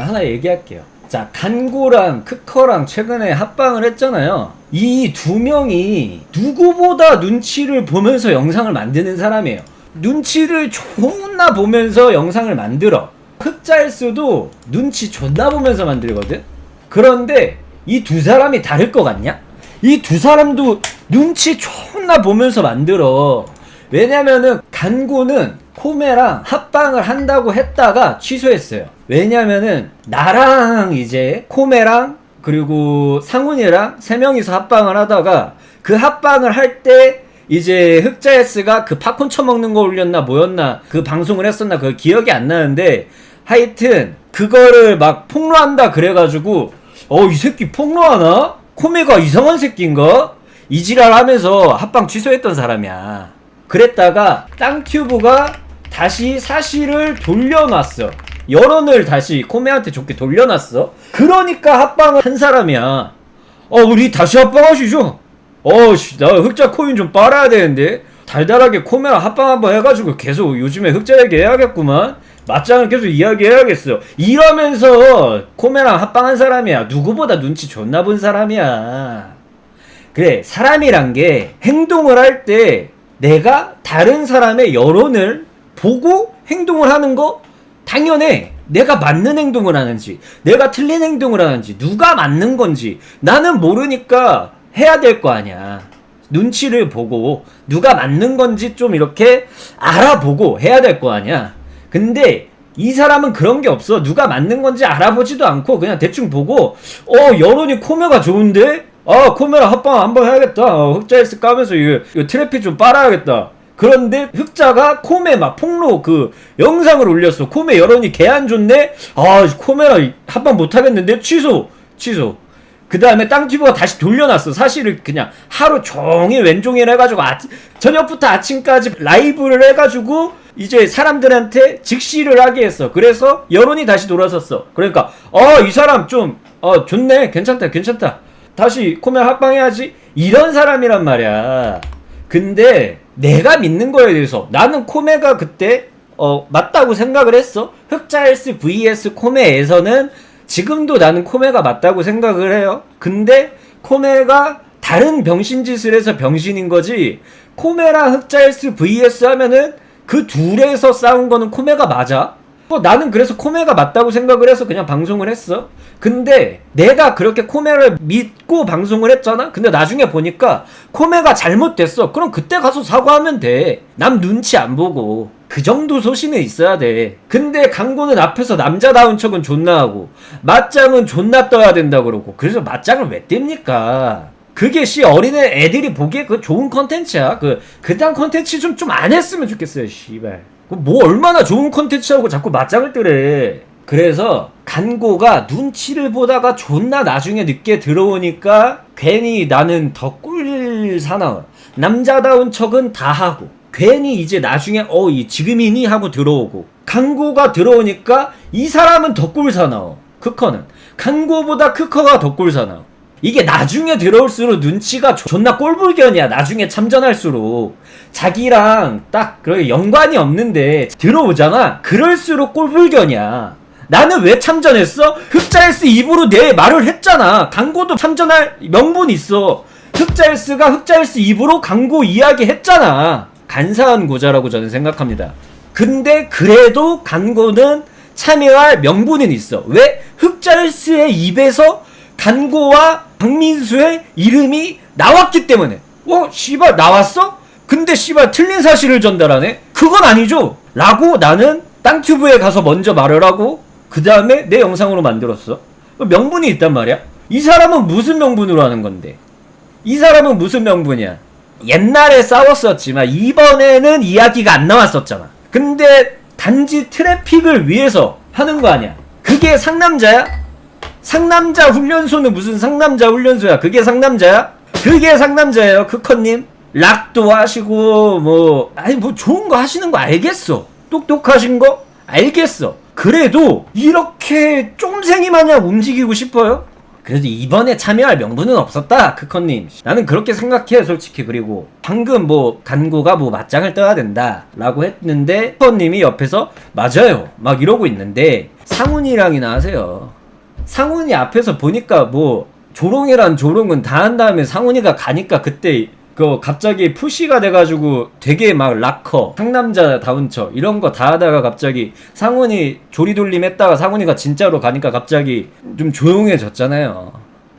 하나 얘기할게요. 자, 간고랑 크커랑 최근에 합방을 했잖아요. 이 두 명이 누구보다 눈치를 보면서 영상을 만드는 사람이에요. 눈치를 존나 보면서 영상을 만들어. 흑자일수도 눈치 존나 보면서 만들거든? 그런데 이 두 사람이 다를 것 같냐? 이 두 사람도 눈치 존나 보면서 만들어. 왜냐면은 간고는 코메랑 합방을 한다고 했다가 취소했어요. 왜냐면은 나랑 이제 코메랑 그리고 상훈이랑 세 명이서 합방을 하다가 그 합방을 할 때 이제 흑자에스가 그 팝콘 처먹는 거 올렸나 뭐였나 그 방송을 했었나 그 기억이 안 나는데 하여튼 그거를 막 폭로한다 그래가지고 어 이 새끼 폭로하나? 코메가 이상한 새끼인가? 이지랄 하면서 합방 취소했던 사람이야. 그랬다가 땅튜브가 다시 사실을 돌려놨어. 여론을 다시 코메한테 좋게 돌려놨어. 그러니까 합방을 한 사람이야. 어, 우리 다시 합방하시죠? 어, 씨, 나 흑자 코인 좀 빨아야 되는데. 달달하게 코메랑 합방 한번 해가지고 계속 요즘에 흑자 얘기 해야겠구만. 맞짱을 계속 이야기해야겠어. 이러면서 코메랑 합방한 사람이야. 누구보다 눈치 존나 본 사람이야. 그래, 사람이란 게 행동을 할 때 내가 다른 사람의 여론을 보고 행동을 하는 거 당연해. 내가 맞는 행동을 하는지, 내가 틀린 행동을 하는지, 누가 맞는 건지 나는 모르니까 해야 될 거 아니야. 눈치를 보고 누가 맞는 건지 좀 이렇게 알아보고 해야 될 거 아니야. 근데 이 사람은 그런 게 없어. 누가 맞는 건지 알아보지도 않고 그냥 대충 보고 어 여론이 코메가 좋은데 아 코메라 합방 한번 해야겠다. 어, 흑자에스 까면서 이거 트래픽 좀 빨아야겠다. 그런데 흑자가 코메 막 폭로 그 영상을 올렸어. 코메 여론이 개 안 좋네. 아 코메라 합방 못 하겠는데 취소 취소. 그 다음에 땅튜브가 다시 돌려놨어. 사실을 그냥 하루 종일 왼종일 해가지고 아, 저녁부터 아침까지 라이브를 해가지고 이제 사람들한테 직시를 하게 했어. 그래서 여론이 다시 돌아섰어. 그러니까 어 이 사람 좀 어 좋네 괜찮다 괜찮다 다시 코메 합방해야지 이런 사람이란 말이야. 근데 내가 믿는 거에 대해서 나는 코메가 그때 어 맞다고 생각을 했어. 흑자헬스 vs 코메에서는 지금도 나는 코메가 맞다고 생각을 해요. 근데 코메가 다른 병신짓을 해서 병신인 거지. 코메랑 흑자헬스 vs 하면은 그 둘에서 싸운 거는 코메가 맞아. 뭐 나는 그래서 코메가 맞다고 생각을 해서 그냥 방송을 했어. 근데 내가 그렇게 코메를 믿고 방송을 했잖아? 근데 나중에 보니까 코메가 잘못됐어. 그럼 그때 가서 사과하면 돼. 남 눈치 안 보고. 그 정도 소신은 있어야 돼. 근데 강고는 앞에서 남자다운 척은 존나 하고, 맞짱은 존나 떠야 된다 그러고, 그래서 맞짱을 왜 띱니까? 그게 씨 어린애 애들이 보기에 그 좋은 컨텐츠야. 그 그딴 컨텐츠 좀 좀 안 했으면 좋겠어요, 씨발. 그뭐 얼마나 좋은 컨텐츠하고 자꾸 맞짱을 뜨래. 그래서 간고가 눈치를 보다가 존나 나중에 늦게 들어오니까 괜히 나는 더 꿀 사나워. 남자다운 척은 다 하고 괜히 이제 나중에 어 이 지금이니 하고 들어오고 강고가 들어오니까 이 사람은 더 꿀 사나워. 크커는 강고보다 크커가 더 꿀 사나워. 이게 나중에 들어올수록 눈치가 존나 꼴불견이야. 나중에 참전할수록. 자기랑 딱 그렇게 연관이 없는데 들어오잖아. 그럴수록 꼴불견이야. 나는 왜 참전했어? 흑자일스 입으로 내 말을 했잖아. 강고도 참전할 명분이 있어. 흑자일스가 흑자일스 입으로 강고 이야기 했잖아. 간사한 고자라고 저는 생각합니다. 근데 그래도 간고는 참여할 명분은 있어. 왜? 흑자일스의 입에서 간고와 박민수의 이름이 나왔기 때문에. 어, 씨발, 나왔어? 근데 씨발, 틀린 사실을 전달하네? 그건 아니죠? 라고 나는 땅튜브에 가서 먼저 말을 하고, 그 다음에 내 영상으로 만들었어. 명분이 있단 말이야? 이 사람은 무슨 명분으로 하는 건데? 이 사람은 무슨 명분이야? 옛날에 싸웠었지만, 이번에는 이야기가 안 나왔었잖아. 근데 단지 트래픽을 위해서 하는 거 아니야? 그게 상남자야? 상남자 훈련소는 무슨 상남자 훈련소야? 그게 상남자야? 그게 상남자예요, 크커님. 락도 하시고 뭐 아니 뭐 좋은 거 하시는 거 알겠어. 똑똑하신 거 알겠어. 그래도 이렇게 쫌생이 마냥 움직이고 싶어요? 그래도 이번에 참여할 명분은 없었다 크커님 나는 그렇게 생각해 솔직히 그리고 방금 뭐 간고가 뭐 맞짱을 떠야 된다 라고 했는데 크커님이 옆에서 맞아요 막 이러고 있는데 상훈이랑이나 하세요 상훈이 앞에서 보니까 뭐 조롱이란 조롱은 다 한 다음에 상훈이가 가니까 그때 그 갑자기 푸시가 돼가지고 되게 막 락커 상남자 다운 척 이런 거 다 하다가 갑자기 상훈이 조리돌림 했다가 상훈이가 진짜로 가니까 갑자기 좀 조용해졌잖아요.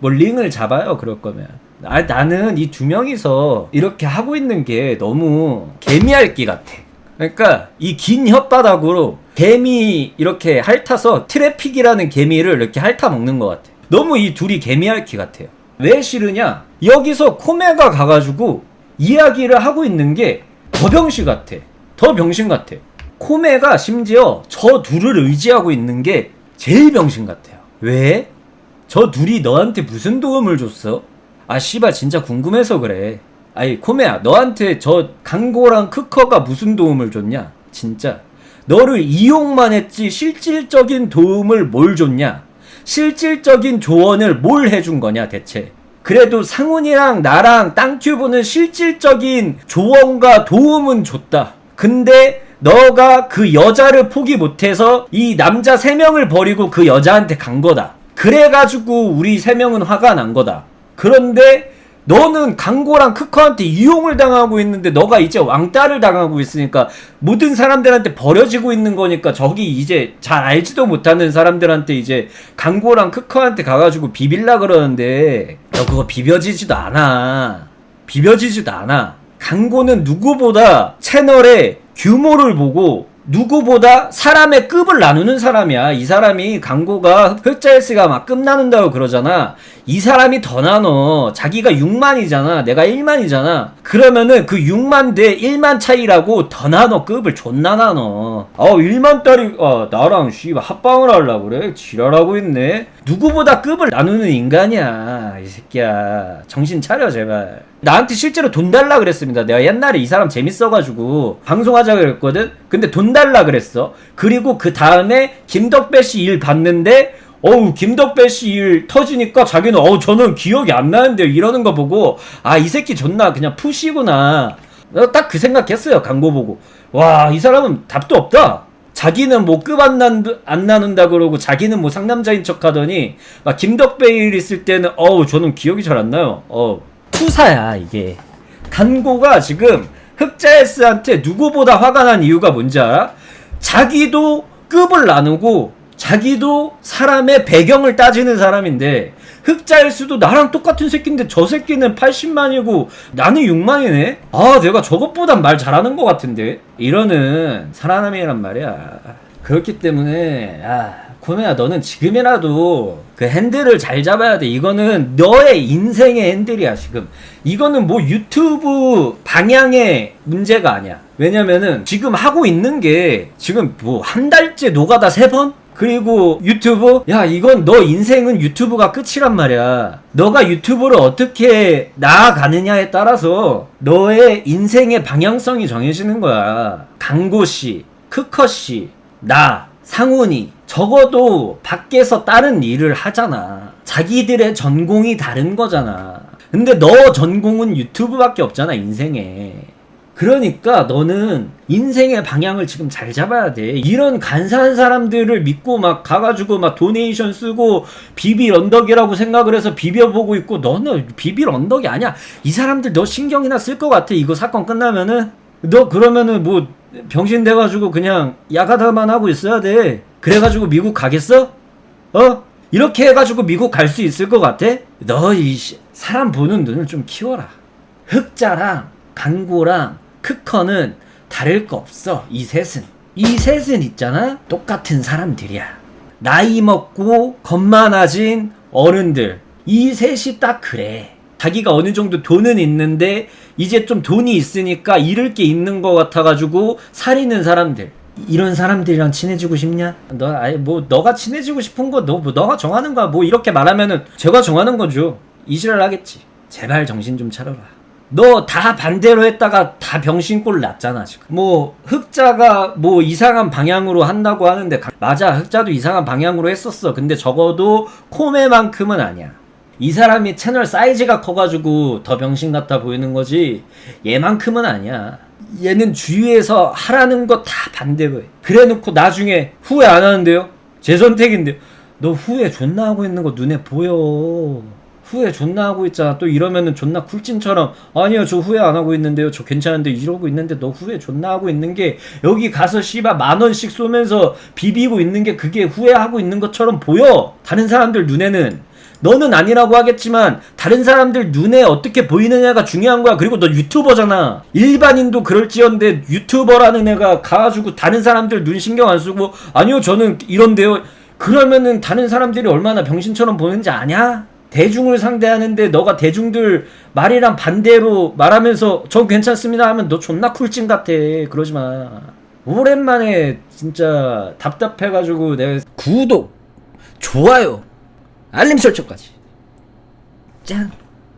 뭐 링을 잡아요 그럴 거면. 아 나는 이 두 명이서 이렇게 하고 있는 게 너무 개미핥기 같아 그러니까 이 긴 혓바닥으로 개미 이렇게 핥아서 트래픽이라는 개미를 이렇게 핥아 먹는 것 같아. 너무 이 둘이 개미 핥기 같아요. 왜 싫으냐? 여기서 코메가 가가지고 이야기를 하고 있는 게 더 병신 같아. 더 병신 같아. 코메가 심지어 저 둘을 의지하고 있는 게 제일 병신 같아요. 왜? 저 둘이 너한테 무슨 도움을 줬어? 아 씨발 진짜 궁금해서 그래. 아이 코메야 너한테 저 강고랑 크커가 무슨 도움을 줬냐? 진짜 너를 이용만 했지 실질적인 도움을 뭘 줬냐? 실질적인 조언을 뭘 해준 거냐 대체? 그래도 상훈이랑 나랑 땅튜브는 실질적인 조언과 도움은 줬다. 근데 너가 그 여자를 포기 못해서 이 남자 세 명을 버리고 그 여자한테 간 거다. 그래가지고 우리 세 명은 화가 난 거다. 그런데 너는 강고랑 크커한테 이용을 당하고 있는데 너가 이제 왕따를 당하고 있으니까 모든 사람들한테 버려지고 있는 거니까 저기 이제 잘 알지도 못하는 사람들한테 이제 강고랑 크커한테 가가지고 비빌라 그러는데 너 그거 비벼지지도 않아. 비벼지지도 않아. 강고는 누구보다 채널의 규모를 보고 누구보다 사람의 급을 나누는 사람이야. 이 사람이 강고가 흑자일스가 막급 나눈다고 그러잖아. 이 사람이 더 나눠. 자기가 6만이잖아. 내가 1만이잖아. 그러면은 그 6만 대 1만 차이라고 더 나눠. 급을 존나 나눠. 어, 1만 딸이, 어, 나랑 씨, 합방을 하려고 그래? 지랄하고 있네. 누구보다 급을 나누는 인간이야. 이 새끼야. 정신 차려, 제발. 나한테 실제로 돈 달라 그랬습니다. 내가 옛날에 이 사람 재밌어가지고 방송하자 그랬거든. 근데 돈 달라 그랬어. 그리고 그 다음에 김덕배 씨 일 봤는데 어우 김덕배 씨 일 터지니까 자기는 어우 저는 기억이 안 나는데요 이러는 거 보고 아 이 새끼 존나 그냥 푸시구나. 딱 그 생각했어요 광고 보고 와 이 사람은 답도 없다. 자기는 뭐급안 안 나눈다 그러고 자기는 뭐 상남자인 척 하더니 막 김덕배 일 있을 때는 어우 저는 기억이 잘 안 나요. 어 투사야 이게 간고가 지금 흑자에스한테 누구보다 화가 난 이유가 뭔지 알아? 자기도 급을 나누고 자기도 사람의 배경을 따지는 사람인데 흑자일 수도 나랑 똑같은 새끼인데 저 새끼는 80만이고 나는 6만이네? 아 내가 저것보단 말 잘하는 것 같은데 이러는 사람이란 말이야 그렇기 때문에 아 코메야 너는 지금이라도 그 핸들을 잘 잡아야 돼 이거는 너의 인생의 핸들이야 지금 이거는 뭐 유튜브 방향의 문제가 아니야 왜냐면은 지금 하고 있는 게 지금 뭐 한 달째 노가다 세 번? 그리고 유튜브? 야, 이건 너 인생은 유튜브가 끝이란 말이야. 너가 유튜브를 어떻게 나아가느냐에 따라서 너의 인생의 방향성이 정해지는 거야. 강고씨, 크커씨, 나, 상훈이. 적어도 밖에서 다른 일을 하잖아. 자기들의 전공이 다른 거잖아. 근데 너 전공은 유튜브밖에 없잖아, 인생에. 그러니까 너는 인생의 방향을 지금 잘 잡아야 돼. 이런 간사한 사람들을 믿고 막 가가지고 막 도네이션 쓰고 비빌 언덕이라고 생각을 해서 비벼보고 있고 너는 비빌 언덕이 아니야. 이 사람들 너 신경이나 쓸 것 같아. 이거 사건 끝나면은 너 그러면은 뭐 병신 돼가지고 그냥 야가다만 하고 있어야 돼. 그래가지고 미국 가겠어? 어? 이렇게 해가지고 미국 갈 수 있을 것 같아? 너 이 사람 보는 눈을 좀 키워라. 흑자랑 강고랑 크커는 다를 거 없어. 이 셋은. 이 셋은 있잖아. 똑같은 사람들이야. 나이 먹고 겁만아진 어른들. 이 셋이 딱 그래. 자기가 어느 정도 돈은 있는데 이제 좀 돈이 있으니까 잃을 게 있는 것 같아가지고 살이는 사람들. 이런 사람들이랑 친해지고 싶냐? 너 아예 뭐 너가 친해지고 싶은 거너 뭐 너가 정하는 거야. 뭐 이렇게 말하면은 제가 정하는 거죠. 이지랄 하겠지. 제발 정신 좀 차려라. 너 다 반대로 했다가 다 병신꼴 났잖아 지금 뭐 흑자가 뭐 이상한 방향으로 한다고 하는데 가- 맞아 흑자도 이상한 방향으로 했었어 근데 적어도 코메만큼은 아니야 이 사람이 채널 사이즈가 커가지고 더 병신 같아 보이는 거지 얘만큼은 아니야 얘는 주위에서 하라는 거 다 반대로 해 그래 놓고 나중에 후회 안 하는데요 제 선택인데요 너 후회 존나 하고 있는 거 눈에 보여 후회 존나 하고 있잖아. 또 이러면은 존나 쿨찐처럼 아니요 저 후회 안 하고 있는데요. 저 괜찮은데 이러고 있는데 너 후회 존나 하고 있는 게 여기 가서 씨발 만 원씩 쏘면서 비비고 있는 게 그게 후회하고 있는 것처럼 보여. 다른 사람들 눈에는 너는 아니라고 하겠지만 다른 사람들 눈에 어떻게 보이느냐가 중요한 거야. 그리고 너 유튜버잖아. 일반인도 그럴지언데 유튜버라는 애가 가가지고 다른 사람들 눈 신경 안 쓰고 아니요 저는 이런데요. 그러면은 다른 사람들이 얼마나 병신처럼 보는지 아냐? 대중을 상대하는데 너가 대중들 말이랑 반대로 말하면서 저 괜찮습니다 하면 너 존나 쿨찐 같아. 그러지 마. 오랜만에 진짜 답답해가지고 내가 구독, 좋아요, 알림 설정까지. 짠.